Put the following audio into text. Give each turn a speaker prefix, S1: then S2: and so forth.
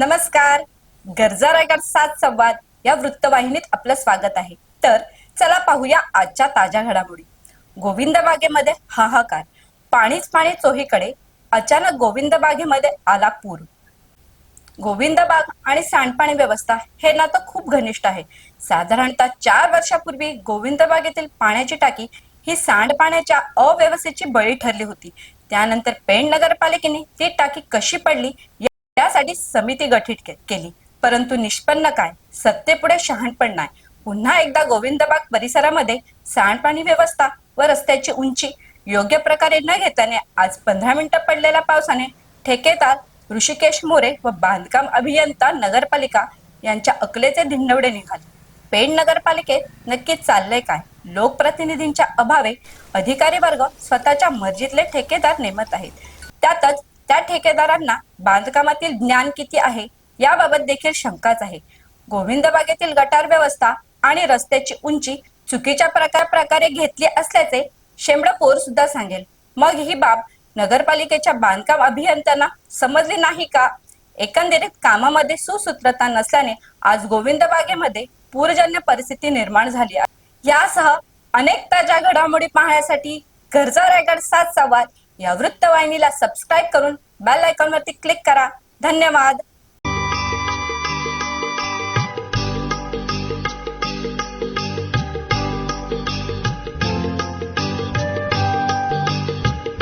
S1: नमस्कार. गरजा रायगड सात संवाद या वृत्तवाहिनीत आपलं स्वागत आहे. तर चला पाहूया आजच्या ताज्या घडामोडी. गोविंद बागेमध्ये हाहाकार. पाणीच पाणी चोहीकडे. अचानक गोविंद बागेमध्ये आला पूर. गोविंद बाग आणि सांडपाणी व्यवस्था हे नातं खूप घनिष्ठ आहे. साधारणतः चार वर्षापूर्वी गोविंद बागेतील पाण्याची टाकी ही सांडपाण्याच्या अव्यवस्थेची बळी ठरली होती. त्यानंतर पेण नगरपालिकेने ती टाकी कशी पडली करण्यासाठी समिती गठीत केली. परंतु निष्पन्न काय? सत्तेपुढे शहाणपण नाही. पुन्हा एकदा गोविंदबाग परिसरामध्ये सांडपाणी व्यवस्था व रस्त्याची उंची योग्य प्रकारे न घेतल्याने आज पंधरा मिनिटं पडलेल्या पावसाने ठेकेदार ऋषिकेश मोरे व बांधकाम अभियंता नगरपालिका यांच्या अकलेचे धिंडवडे निघाले. पेण नगरपालिकेत नक्की चाललंय काय? लोकप्रतिनिधींच्या अभावे अधिकारी वर्ग स्वतःच्या मर्जीतले ठेकेदार नेमत आहेत. त्यातच त्या ठेकेदारांना बांधकामातील ज्ञान किती आहे याबाबत देखील शंकाच आहे. गोविंदबागेतील गटार व्यवस्था आणि रस्त्याची उंची चुकीच्या प्रकार प्रकारे घेतली असल्याचे शेंबडपोर सुद्धा सांगेल. मग ही बाब नगरपालिकेच्या बांधकाम अभियंत्यांना समजली नाही का? एकंदरीत कामामध्ये सुसूत्रता नसल्याने आज गोविंद बागेमध्ये पूरजन्य परिस्थिती निर्माण झाली आहे. यासह अनेक ताज्या घडामोडी पाहण्यासाठी गरजा रायगड सात सवाल या वृत्तवाहिनीला सबस्क्राईब करून बेल आयकॉनवरती क्लिक करा. धन्यवाद.